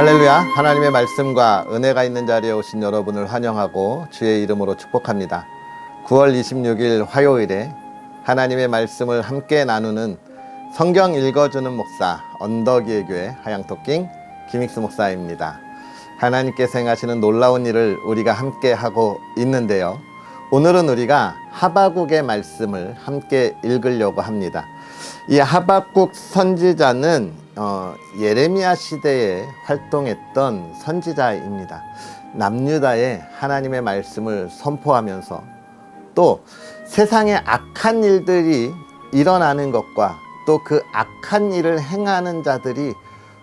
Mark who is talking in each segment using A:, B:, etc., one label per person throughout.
A: 할렐루야. 하나님의 말씀과 은혜가 있는 자리에 오신 여러분을 환영하고 주의 이름으로 축복합니다. 9월 26일 화요일에 하나님의 말씀을 함께 나누는 성경 읽어주는 목사 언덕이의 교회 하양토킹 김익수 목사입니다. 하나님께서 행하시는 놀라운 일을 우리가 함께 하고 있는데요. 오늘은 우리가 하바국의 말씀을 함께 읽으려고 합니다 이 하박국 선지자는 어, 예레미야 시대에 활동했던 선지자입니다. 남유다에 하나님의 말씀을 선포하면서 또 세상에 악한 일들이 일어나는 것과 또 그 악한 일을 행하는 자들이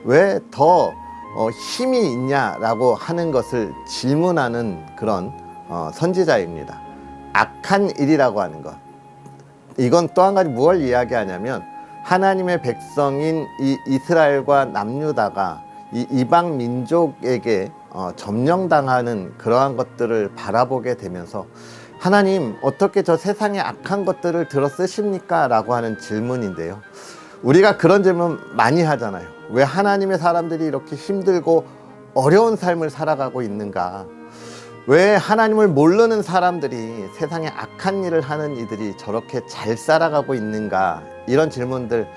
A: 왜더 어, 힘이 있냐라고 하는 것을 질문하는 그런 어, 선지자입니다. 악한 일이라고 하는 것. 이건 또 한 가지 무엇을 이야기하냐면 하나님의 백성인 이 이스라엘과 남유다가 이 이방 민족에게 어, 점령당하는 그러한 것들을 바라보게 되면서 하나님 어떻게 저 세상의 악한 것들을 들어 쓰십니까? 라고 하는 질문인데요. 우리가 그런 질문 많이 하잖아요. 왜 하나님의 사람들이 이렇게 힘들고 어려운 삶을 살아가고 있는가? 왜 하나님을 모르는 사람들이 세상에 악한 일을 하는 이들이 저렇게 잘 살아가고 있는가 이런 질문들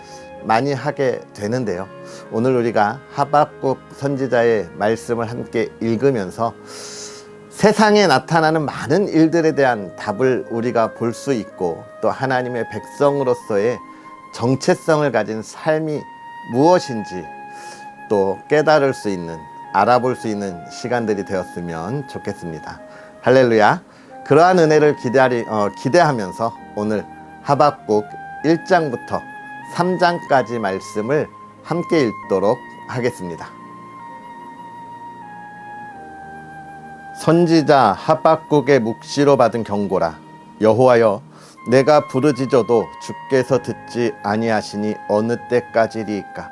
A: 많이 하게 되는데요. 오늘 우리가 하박국 선지자의 말씀을 함께 읽으면서 세상에 나타나는 많은 일들에 대한 답을 우리가 볼 수 있고 또 하나님의 백성으로서의 정체성을 가진 삶이 무엇인지 또 깨달을 수 있는 알아볼 수 있는 시간들이 되었으면 좋겠습니다. 할렐루야. 그러한 은혜를 기다리, 어, 기대하면서 오늘 하박국 1장부터 3장까지 말씀을 함께 읽도록 하겠습니다. 선지자 하박국의 묵시로 받은 경고라 여호와여 내가 부르짖어도 주께서 듣지 아니하시니 어느 때까지리이까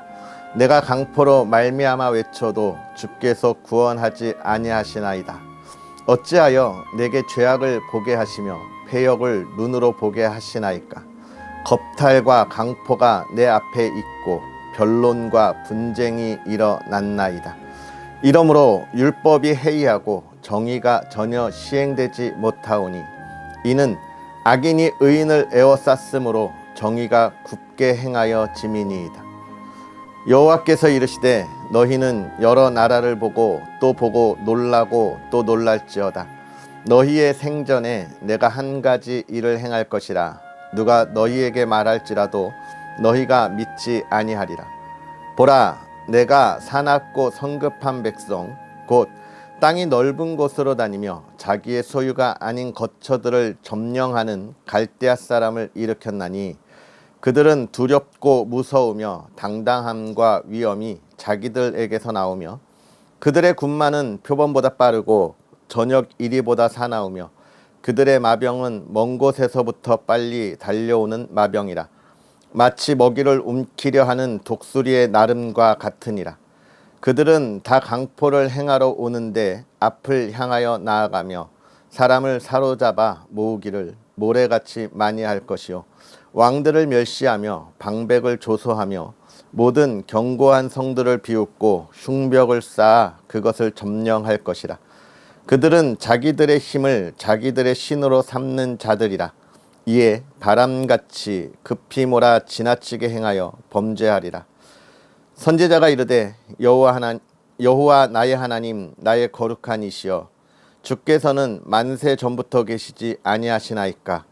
A: 내가 강포로 말미암아 외쳐도 주께서 구원하지 아니하시나이다. 어찌하여 내게 죄악을 보게 하시며 폐역을 눈으로 보게 하시나이까? 겁탈과 강포가 내 앞에 있고 변론과 분쟁이 일어났나이다. 이러므로 율법이 해이하고 정의가 전혀 시행되지 못하오니 이는 악인이 의인을 에워쌌으므로 정의가 굳게 행하여 지민이이다. 여호와께서 이르시되 너희는 여러 나라를 보고 또 보고 놀라고 또 놀랄지어다 너희의 생전에 내가 한 가지 일을 행할 것이라 누가 너희에게 말할지라도 너희가 믿지 아니하리라. 보라 내가 사납고 성급한 백성 곧 땅이 넓은 곳으로 다니며 자기의 소유가 아닌 거처들을 점령하는 갈대아 사람을 일으켰나니 그들은 두렵고 무서우며 당당함과 위엄이 자기들에게서 나오며 그들의 군마는 표범보다 빠르고 저녁 이리보다 사나우며 그들의 마병은 먼 곳에서부터 빨리 달려오는 마병이라. 마치 먹이를 움키려 하는 독수리의 나름과 같으니라. 그들은 다 강포를 행하러 오는데 앞을 향하여 나아가며 사람을 사로잡아 모으기를 모래같이 많이 할 것이요. 왕들을 멸시하며 방백을 조소하며 모든 견고한 성들을 비웃고 흉벽을 쌓아 그것을 점령할 것이라. 그들은 자기들의 힘을 자기들의 신으로 삼는 자들이라. 이에 바람같이 급히 몰아 지나치게 행하여 범죄하리라. 선제자가 이르되 여호와 하나 여호와 나의 하나님 나의 거룩한 이시여 주께서는 만세 전부터 계시지 아니하시나이까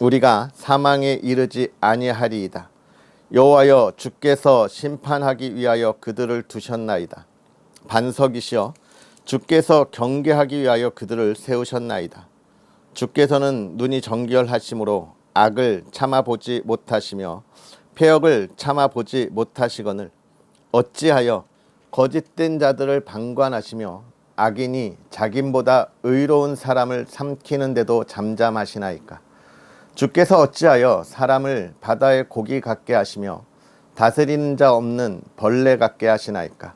A: 우리가 사망에 이르지 아니하리이다. 여호와여 주께서 심판하기 위하여 그들을 두셨나이다. 반석이시여 주께서 경계하기 위하여 그들을 세우셨나이다. 주께서는 눈이 정결하심으로 악을 참아보지 못하시며 폐역을 참아보지 못하시거늘 어찌하여 거짓된 자들을 방관하시며 악인이 자긴보다 의로운 사람을 삼키는데도 잠잠하시나이까 주께서 어찌하여 사람을 바다의 고기 같게 하시며 다스리는 자 없는 벌레 같게 하시나이까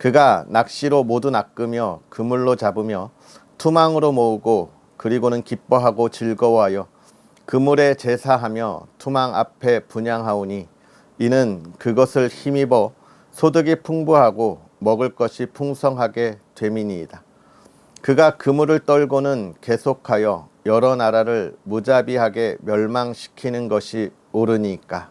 A: 그가 낚시로 모두 낚으며 그물로 잡으며 투망으로 모으고 그리고는 기뻐하고 즐거워하여 그물에 제사하며 투망 앞에 분양하오니 이는 그것을 힘입어 소득이 풍부하고 먹을 것이 풍성하게 되미니이다. 그가 그물을 떨고는 계속하여 여러 나라를 무자비하게 멸망시키는 것이 옳으니까.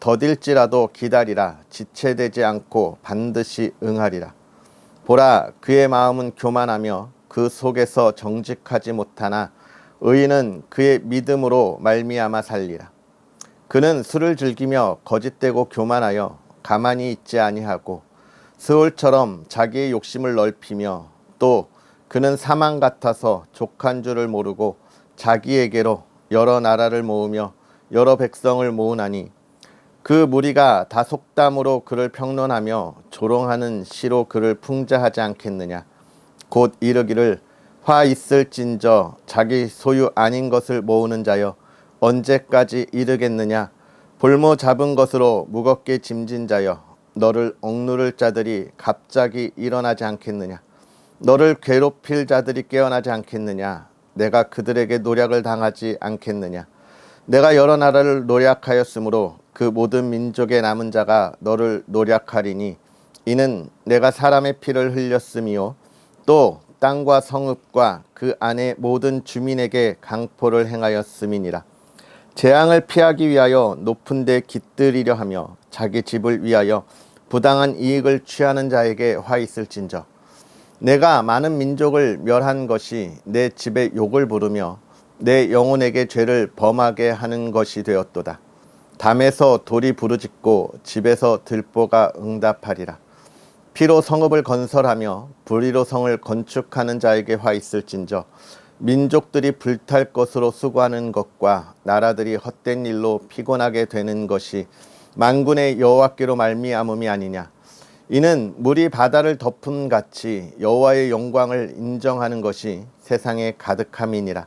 A: 더딜지라도 기다리라. 지체되지 않고 반드시 응하리라. 보라 그의 마음은 교만하며 그 속에서 정직하지 못하나 의인은 그의 믿음으로 말미암아 살리라. 그는 술을 즐기며 거짓되고 교만하여 가만히 있지 아니하고 스올처럼 자기의 욕심을 넓히며 또 그는 사망 같아서 족한 줄을 모르고 자기에게로 여러 나라를 모으며 여러 백성을 모으나니 그 무리가 다 속담으로 그를 평론하며 조롱하는 시로 그를 풍자하지 않겠느냐? 곧 이르기를 화 있을진저 자기 소유 아닌 것을 모으는 자여 언제까지 이르겠느냐? 볼모 잡은 것으로 무겁게 짐진 자여 너를 억누를 자들이 갑자기 일어나지 않겠느냐? 너를 괴롭힐 자들이 깨어나지 않겠느냐? 내가 그들에게 노략을 당하지 않겠느냐? 내가 여러 나라를 노략하였으므로 그 모든 민족의 남은 자가 너를 노략하리니 이는 내가 사람의 피를 흘렸음이요. 또 땅과 성읍과 그 안의 모든 주민에게 강포를 행하였음이니라. 재앙을 피하기 위하여 높은 데 깃들이려 하며 자기 집을 위하여 부당한 이익을 취하는 자에게 화 있을진저. 내가 많은 민족을 멸한 것이 내 집에 욕을 부르며 내 영혼에게 죄를 범하게 하는 것이 되었도다. 담에서 돌이 부르짖고 집에서 들보가 응답하리라. 피로 성읍을 건설하며 불의로 성을 건축하는 자에게 화 있을진저 민족들이 불탈 것으로 수고하는 것과 나라들이 헛된 일로 피곤하게 되는 것이 만군의 여호와께로 말미암음이 아니냐 이는 물이 바다를 덮음 같이 여호와의 영광을 인정하는 것이 세상에 가득함이니라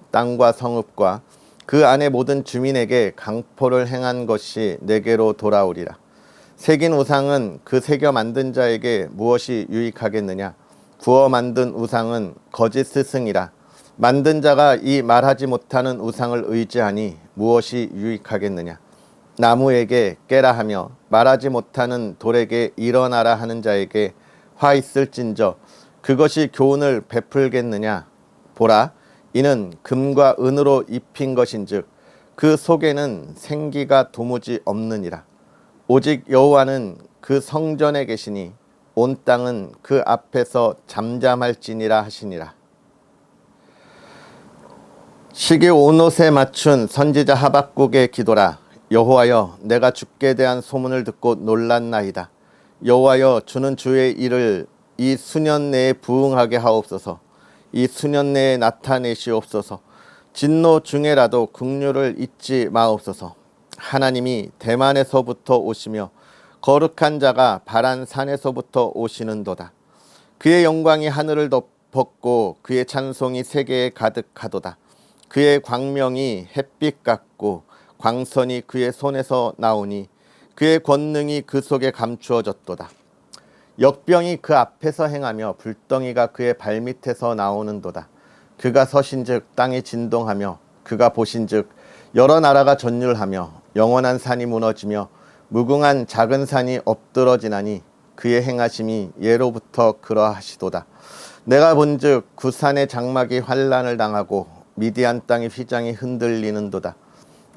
A: 땅과 성읍과 그 안의 모든 주민에게 강포를 행한 것이 내게로 돌아오리라. 새긴 우상은 그 새겨 만든 자에게 무엇이 유익하겠느냐? 구워 만든 우상은 거짓 스승이라. 만든 자가 이 말하지 못하는 우상을 의지하니 무엇이 유익하겠느냐? 나무에게 깨라 하며 말하지 못하는 돌에게 일어나라 하는 자에게 화 있을진저 그것이 교훈을 베풀겠느냐 보라 이는 금과 은으로 입힌 것인즉 그 속에는 생기가 도무지 없느니라 오직 여호와는 그 성전에 계시니 온 땅은 그 앞에서 잠잠할지니라 하시니라 시기 온옷에 맞춘 선지자 하박국의 기도라 여호와여 내가 주께 대한 소문을 듣고 놀랐나이다. 여호와여 주는 주의 일을 이 수년 내에 부응하게 하옵소서. 이 수년 내에 나타내시옵소서. 진노 중에라도 긍휼을 잊지 마옵소서. 하나님이 대만에서부터 오시며 거룩한 자가 바란 산에서부터 오시는도다. 그의 영광이 하늘을 덮었고 그의 찬송이 세계에 가득하도다. 그의 광명이 햇빛 같고 광선이 그의 손에서 나오니 그의 권능이 그 속에 감추어졌도다. 역병이 그 앞에서 행하며 불덩이가 그의 발밑에서 나오는도다. 그가 서신즉 땅이 진동하며 그가 보신즉 여러 나라가 전율하며 영원한 산이 무너지며 무궁한 작은 산이 엎드러지나니 그의 행하심이 예로부터 그러하시도다. 내가 본즉 그 산의 장막이 환란을 당하고 미디안 땅의 휘장이 흔들리는도다.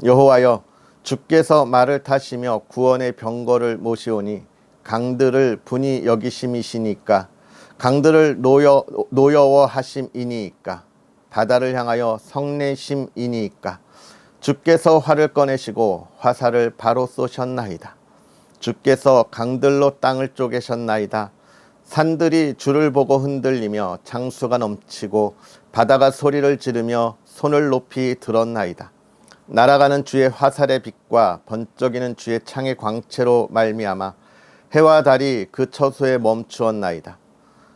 A: 여호와여 주께서 말을 타시며 구원의 병거를 모시오니 강들을 분이 여기심이시니까 강들을 노여 노여워 하심이니까 바다를 향하여 성내심이니까 주께서 활을 꺼내시고 화살을 바로 쏘셨나이다. 주께서 강들로 땅을 쪼개셨나이다. 산들이 주를 보고 흔들리며 장수가 넘치고 바다가 소리를 지르며 손을 높이 들었나이다. 날아가는 주의 화살의 빛과 번쩍이는 주의 창의 광채로 말미암아 해와 달이 그 처소에 멈추었나이다.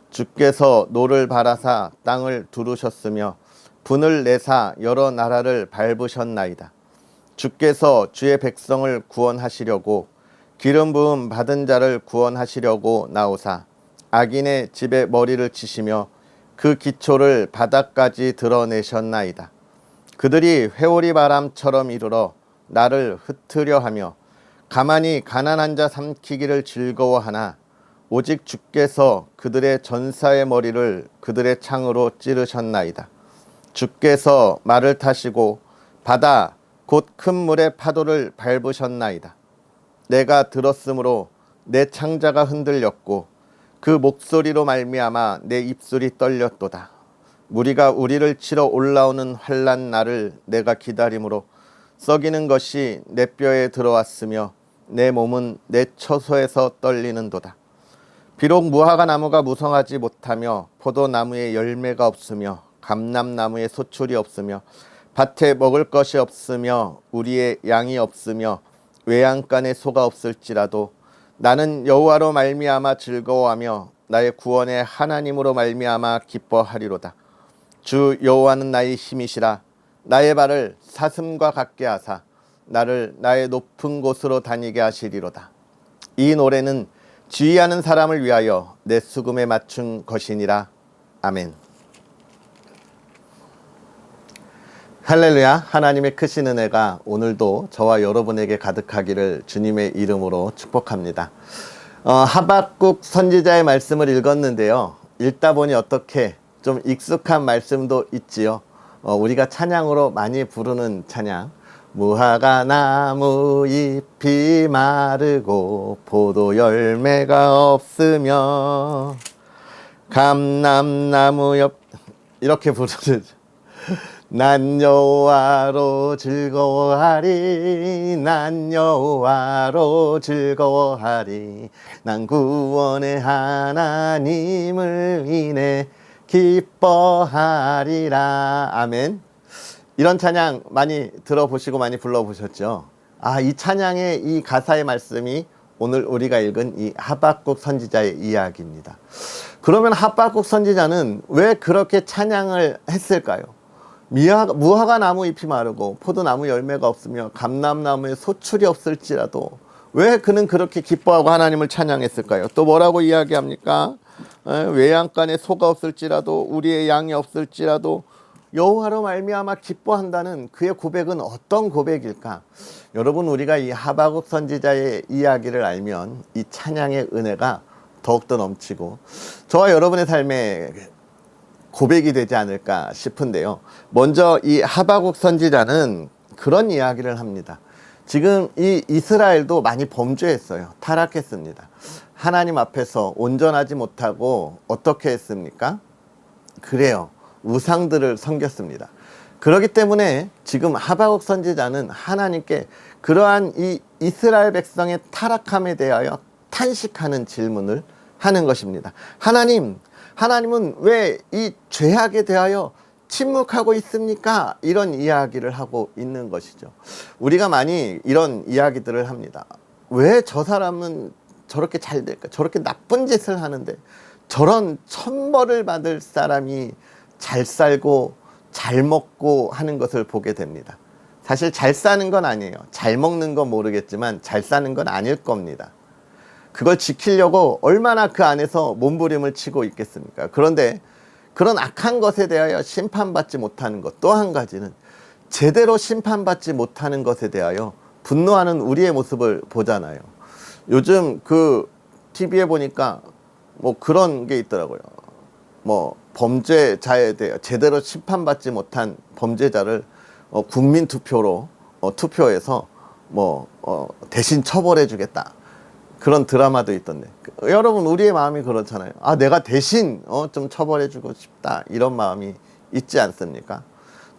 A: 주께서 노를 바라사 땅을 두르셨으며 분을 내사 여러 나라를 밟으셨나이다. 주께서 주의 백성을 구원하시려고 기름 부음 받은 자를 구원하시려고 나오사 악인의 집에 머리를 치시며 그 기초를 바닥까지 드러내셨나이다. 그들이 회오리 바람처럼 이르러 나를 흩으려 하며 가만히 가난한 자 삼키기를 즐거워하나 오직 주께서 그들의 전사의 머리를 그들의 창으로 찌르셨나이다. 주께서 말을 타시고 바다 곧 큰 물의 파도를 밟으셨나이다. 내가 들었으므로 내 창자가 흔들렸고 그 목소리로 말미암아 내 입술이 떨렸도다. 무리가 우리를 치러 올라오는 환란 날을 내가 기다림으로 썩이는 것이 내 뼈에 들어왔으며 내 몸은 내 처소에서 떨리는도다. 비록 무화과 나무가 무성하지 못하며 포도나무에 열매가 없으며 감람나무에 소출이 없으며 밭에 먹을 것이 없으며 우리의 양이 없으며 외양간에 소가 없을지라도 나는 여호와로 말미암아 즐거워하며 나의 구원의 하나님으로 말미암아 기뻐하리로다. 주 여호와는 나의 힘이시라 나의 발을 사슴과 같게 하사 나를 나의 높은 곳으로 다니게 하시리로다. 이 노래는 지휘하는 사람을 위하여 내 수금에 맞춘 것이니라. 아멘. 할렐루야. 하나님의 크신 은혜가 오늘도 저와 여러분에게 가득하기를 주님의 이름으로 축복합니다. 어, 하박국 선지자의 말씀을 읽었는데요. 읽다 보니 어떻게 좀 익숙한 말씀도 있지요. 어, 우리가 찬양으로 많이 부르는 찬양. 무화과 나무 잎이 마르고 포도 열매가 없으며 감람나무 옆 이렇게 부르는 난 여호와로 즐거워하리 난 여호와로 즐거워하리. 난 구원의 하나님을 인해 기뻐하리라. 아멘 이런 찬양 많이 들어보시고 많이 불러보셨죠 아 이 찬양의 이 가사의 말씀이 오늘 우리가 읽은 이 하박국 선지자의 이야기입니다 그러면 하박국 선지자는 왜 그렇게 찬양을 했을까요 미화, 무화과 나무 잎이 마르고 포도나무 열매가 없으며 감람나무에 소출이 없을지라도 왜 그는 그렇게 기뻐하고 하나님을 찬양했을까요? 또 뭐라고 이야기합니까? 에, 외양간에 소가 없을지라도 우리의 양이 없을지라도 여호와로 말미암아 기뻐한다는 그의 고백은 어떤 고백일까? 여러분 우리가 이 하박국 선지자의 이야기를 알면 이 찬양의 은혜가 더욱더 넘치고 저와 여러분의 삶에 고백이 되지 않을까 싶은데요. 먼저 이 하바국 선지자는 그런 이야기를 합니다. 지금 이 이스라엘도 많이 범죄했어요. 타락했습니다. 하나님 앞에서 온전하지 못하고 어떻게 했습니까? 그래요. 우상들을 섬겼습니다. 그렇기 때문에 지금 하바국 선지자는 하나님께 그러한 이 이스라엘 백성의 타락함에 대하여 탄식하는 질문을 하는 것입니다. 하나님, 하나님은 왜 이 죄악에 대하여 침묵하고 있습니까? 이런 이야기를 하고 있는 것이죠. 우리가 많이 이런 이야기들을 합니다. 왜 저 사람은 저렇게 잘 될까? 저렇게 나쁜 짓을 하는데 저런 천벌을 받을 사람이 잘 살고 잘 먹고 하는 것을 보게 됩니다. 사실 잘 사는 건 아니에요. 잘 먹는 건 모르겠지만 잘 사는 건 아닐 겁니다. 그걸 지키려고 얼마나 그 안에서 몸부림을 치고 있겠습니까? 그런데 그런 악한 것에 대하여 심판받지 못하는 것 또 한 가지는 제대로 심판받지 못하는 것에 대하여 분노하는 우리의 모습을 보잖아요. 요즘 그 TV에 보니까 뭐 그런 게 있더라고요. 뭐 범죄자에 대해 제대로 심판받지 못한 범죄자를 어, 국민 투표로 어, 투표해서 뭐 어, 대신 처벌해 주겠다. 그런 드라마도 있던데. 그, 여러분 우리의 마음이 그렇잖아요. 아 내가 대신 어, 좀 처벌해 주고 싶다 이런 마음이 있지 않습니까?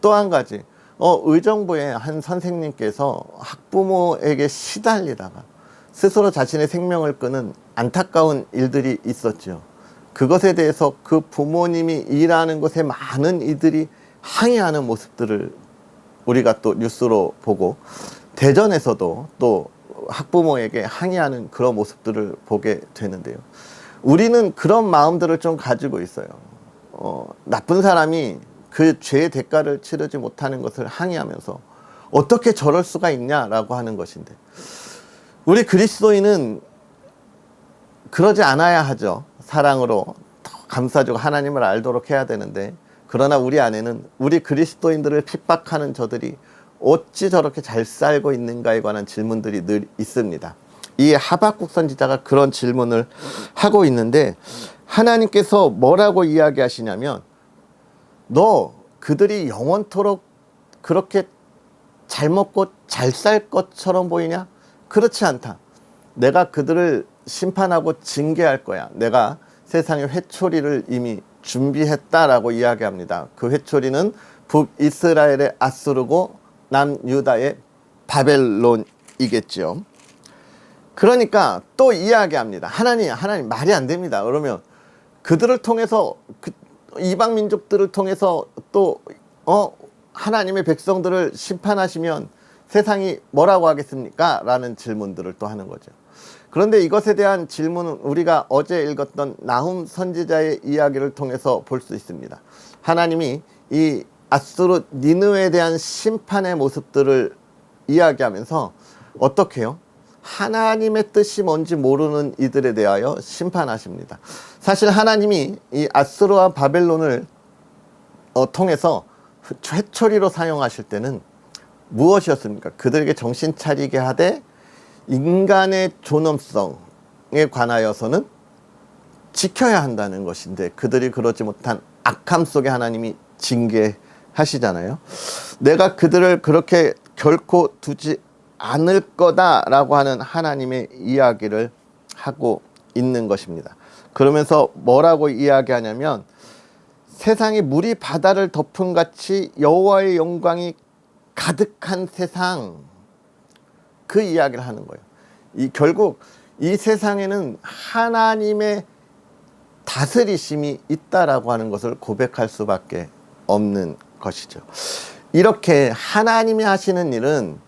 A: 또 한 가지 어, 의정부의 한 선생님께서 학부모에게 시달리다가 스스로 자신의 생명을 끊은 안타까운 일들이 있었죠. 그것에 대해서 그 부모님이 일하는 곳에 많은 이들이 항의하는 모습들을 우리가 또 뉴스로 보고 대전에서도 또 학부모에게 항의하는 그런 모습들을 보게 되는데요. 우리는 그런 마음들을 좀 가지고 있어요. 어, 나쁜 사람이 그 죄의 대가를 치르지 못하는 것을 항의하면서 어떻게 저럴 수가 있냐라고 하는 것인데 우리 그리스도인은 그러지 않아야 하죠. 사랑으로 더 감싸주고 하나님을 알도록 해야 되는데 그러나 우리 안에는 우리 그리스도인들을 핍박하는 저들이 어찌 저렇게 잘 살고 있는가에 관한 질문들이 늘 있습니다. 이 하박국 선지자가 그런 질문을 하고 있는데 하나님께서 뭐라고 이야기하시냐면 너 그들이 영원토록 그렇게 잘 먹고 잘 살 것처럼 보이냐? 그렇지 않다. 내가 그들을 심판하고 징계할 거야. 내가 세상의 회초리를 이미 준비했다라고 이야기합니다. 그 회초리는 북이스라엘의 아수르고 남유다의 바벨론이겠죠. 그러니까 또 이야기합니다. 하나님, 하나님 말이 안 됩니다. 그러면 그들을 통해서 그 이방 민족들을 통해서 또 어, 하나님의 백성들을 심판하시면 세상이 뭐라고 하겠습니까? 라는 질문들을 또 하는 거죠. 그런데 이것에 대한 질문은 우리가 어제 읽었던 나훔 선지자의 이야기를 통해서 볼 수 있습니다. 하나님이 이 아수르 니느웨에 대한 심판의 모습들을 이야기하면서 어떻게 해요? 하나님의 뜻이 뭔지 모르는 이들에 대하여 심판하십니다. 사실 하나님이 이 아수르와 바벨론을 어, 통해서 회초리로 사용하실 때는 무엇이었습니까? 그들에게 정신 차리게 하되 인간의 존엄성에 관하여서는 지켜야 한다는 것인데 그들이 그러지 못한 악함 속에 하나님이 징계하시잖아요. 내가 그들을 그렇게 결코 두지 않을 거다라고 하는 하나님의 이야기를 하고 있는 것입니다. 그러면서 뭐라고 이야기하냐면 세상에 물이 바다를 덮은 같이 여호와의 영광이 가득한 세상 그 이야기를 하는 거예요. 이 결국 이 세상에는 하나님의 다스리심이 있다라고 하는 것을 고백할 수밖에 없는 것이죠. 이렇게 하나님이 하시는 일은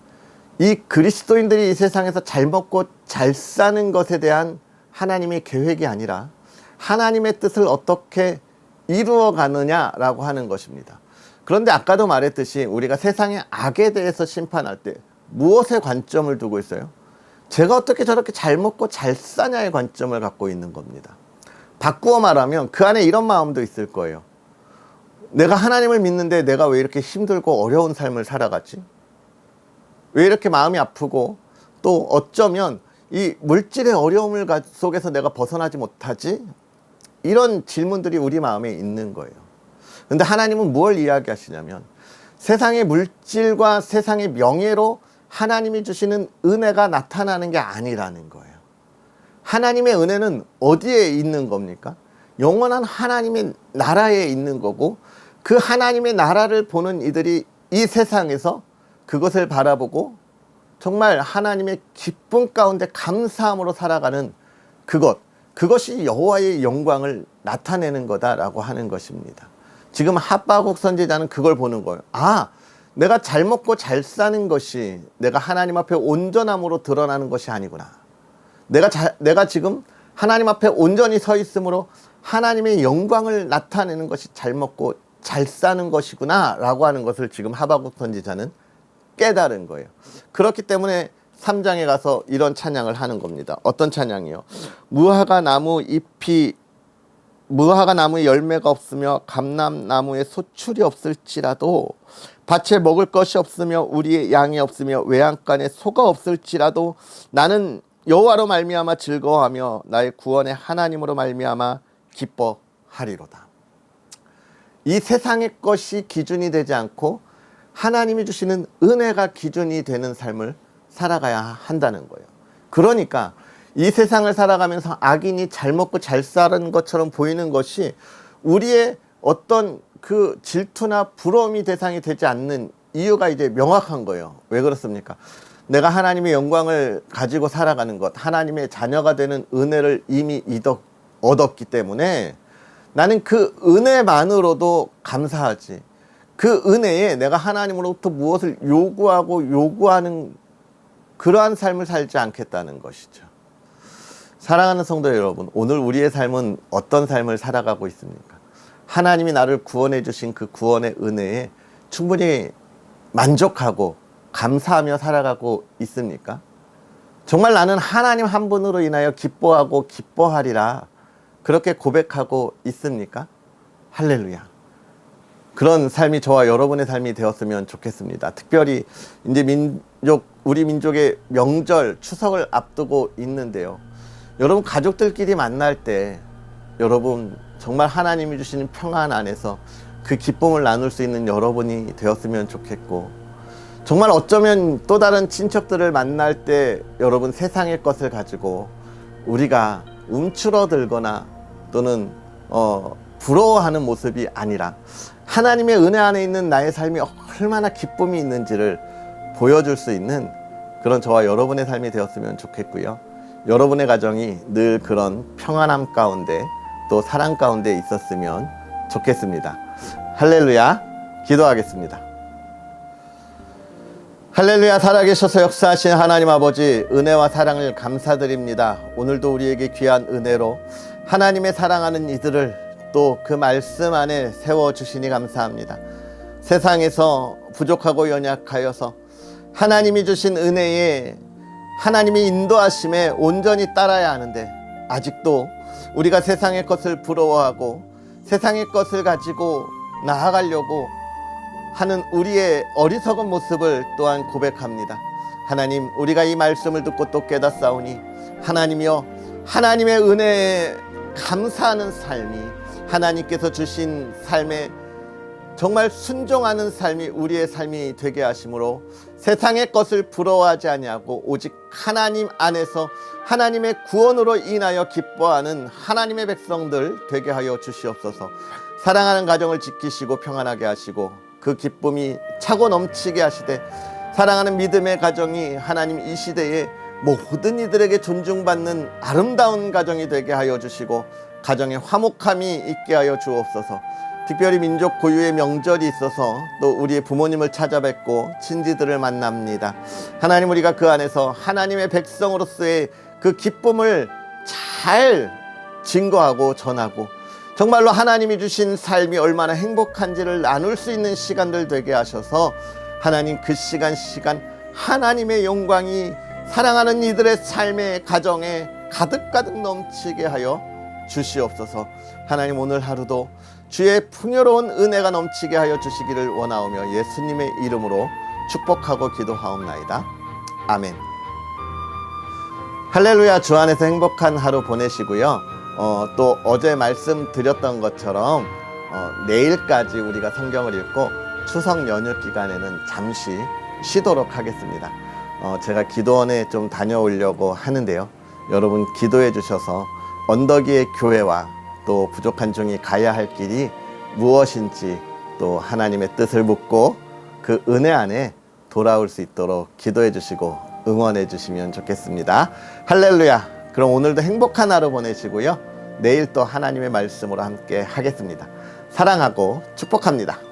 A: 이 그리스도인들이 이 세상에서 잘 먹고 잘 사는 것에 대한 하나님의 계획이 아니라 하나님의 뜻을 어떻게 이루어 가느냐라고 하는 것입니다. 그런데 아까도 말했듯이 우리가 세상의 악에 대해서 심판할 때 무엇에 관점을 두고 있어요? 제가 어떻게 저렇게 잘 먹고 잘 사냐의 관점을 갖고 있는 겁니다. 바꾸어 말하면 그 안에 이런 마음도 있을 거예요. 내가 하나님을 믿는데 내가 왜 이렇게 힘들고 어려운 삶을 살아갔지? 왜 이렇게 마음이 아프고 또 어쩌면 이 물질의 어려움을 속에서 내가 벗어나지 못하지? 이런 질문들이 우리 마음에 있는 거예요. 근데 하나님은 무엇 이야기하시냐면 세상의 물질과 세상의 명예로 하나님이 주시는 은혜가 나타나는 게 아니라는 거예요. 하나님의 은혜는 어디에 있는 겁니까? 영원한 하나님의 나라에 있는 거고 그 하나님의 나라를 보는 이들이 이 세상에서 그것을 바라보고 정말 하나님의 기쁨 가운데 감사함으로 살아가는 그것 그것이 여호와의 영광을 나타내는 거다라고 하는 것입니다. 지금 하바국 선지자는 그걸 보는 거예요. 아, 내가 잘 먹고 잘 사는 것이 내가 하나님 앞에 온전함으로 드러나는 것이 아니구나. 내가 자, 내가 지금 하나님 앞에 온전히 서 있으므로 하나님의 영광을 나타내는 것이 잘 먹고 잘 사는 것이구나라고 하는 것을 지금 하바국 선지자는 깨달은 거예요. 그렇기 때문에 3장에 가서 이런 찬양을 하는 겁니다. 어떤 찬양이요? 무화과 나무 잎이 무화과 나무에 열매가 없으며 감람 나무에 소출이 없을지라도 밭에 먹을 것이 없으며 우리의 양이 없으며 외양간에 소가 없을지라도 나는 여호와로 말미암아 즐거워하며 나의 구원의 하나님으로 말미암아 기뻐하리로다. 이 세상의 것이 기준이 되지 않고 하나님이 주시는 은혜가 기준이 되는 삶을 살아가야 한다는 거예요. 그러니까 이 세상을 살아가면서 악인이 잘 먹고 잘 사는 것처럼 보이는 것이 우리의 어떤 그 질투나 부러움이 대상이 되지 않는 이유가 이제 명확한 거예요. 왜 그렇습니까? 내가 하나님의 영광을 가지고 살아가는 것, 하나님의 자녀가 되는 은혜를 이미 이덕, 얻었기 때문에 나는 그 은혜만으로도 감사하지. 그 은혜에 내가 하나님으로부터 무엇을 요구하고 요구하는 그러한 삶을 살지 않겠다는 것이죠. 사랑하는 성도 여러분, 오늘 우리의 삶은 어떤 삶을 살아가고 있습니까? 하나님이 나를 구원해 주신 그 구원의 은혜에 충분히 만족하고 감사하며 살아가고 있습니까? 정말 나는 하나님 한 분으로 인하여 기뻐하고 기뻐하리라 그렇게 고백하고 있습니까? 할렐루야. 그런 삶이 저와 여러분의 삶이 되었으면 좋겠습니다. 특별히 이제 민족 우리 민족의 명절 추석을 앞두고 있는데요. 여러분 가족들끼리 만날 때 여러분 정말 하나님이 주시는 평안 안에서 그 기쁨을 나눌 수 있는 여러분이 되었으면 좋겠고 정말 어쩌면 또 다른 친척들을 만날 때 여러분 세상의 것을 가지고 우리가 움츠러들거나 또는 어, 부러워하는 모습이 아니라 하나님의 은혜 안에 있는 나의 삶이 얼마나 기쁨이 있는지를 보여줄 수 있는 그런 저와 여러분의 삶이 되었으면 좋겠고요. 여러분의 가정이 늘 그런 평안함 가운데 또 사랑 가운데 있었으면 좋겠습니다. 할렐루야. 기도하겠습니다. 할렐루야 살아계셔서 역사하신 하나님 아버지 은혜와 사랑을 감사드립니다. 오늘도 우리에게 귀한 은혜로 하나님의 사랑하는 이들을 또 그 말씀 안에 세워 주시니 감사합니다. 세상에서 부족하고 연약하여서 하나님이 주신 은혜에 하나님이 인도하심에 온전히 따라야 하는데 아직도 우리가 세상의 것을 부러워하고 세상의 것을 가지고 나아가려고 하는 우리의 어리석은 모습을 또한 고백합니다. 하나님, 우리가 이 말씀을 듣고 또 깨닫사오니 하나님이여 하나님의 은혜에 감사하는 삶이 하나님께서 주신 삶에 정말 순종하는 삶이 우리의 삶이 되게 하심으로 세상의 것을 부러워하지 아니하고 오직 하나님 안에서 하나님의 구원으로 인하여 기뻐하는 하나님의 백성들 되게 하여 주시옵소서. 사랑하는 가정을 지키시고 평안하게 하시고 그 기쁨이 차고 넘치게 하시되 사랑하는 믿음의 가정이 하나님 이 시대에 모든 이들에게 존중받는 아름다운 가정이 되게 하여 주시고 가정에 화목함이 있게 하여 주옵소서. 특별히 민족 고유의 명절이 있어서 또 우리의 부모님을 찾아뵙고 친지들을 만납니다. 하나님 우리가 그 안에서 하나님의 백성으로서의 그 기쁨을 잘 증거하고 전하고 정말로 하나님이 주신 삶이 얼마나 행복한지를 나눌 수 있는 시간들 되게 하셔서 하나님 그 시간 시간 하나님의 영광이 사랑하는 이들의 삶의 가정에 가득가득 넘치게 하여 주시옵소서. 하나님 오늘 하루도 주의 풍요로운 은혜가 넘치게 하여 주시기를 원하오며 예수님의 이름으로 축복하고 기도하옵나이다. 아멘. 할렐루야 주 안에서 행복한 하루 보내시고요. 어, 또 어제 말씀드렸던 것처럼 어, 내일까지 우리가 성경을 읽고 추석 연휴 기간에는 잠시 쉬도록 하겠습니다. 어, 제가 기도원에 좀 다녀오려고 하는데요. 여러분 기도해 주셔서 언덕위의 교회와 또 부족한 종이 가야 할 길이 무엇인지 또 하나님의 뜻을 묻고 그 은혜 안에 돌아올 수 있도록 기도해 주시고 응원해 주시면 좋겠습니다. 할렐루야. 그럼 오늘도 행복한 하루 보내시고요. 내일 또 하나님의 말씀으로 함께 하겠습니다. 사랑하고 축복합니다.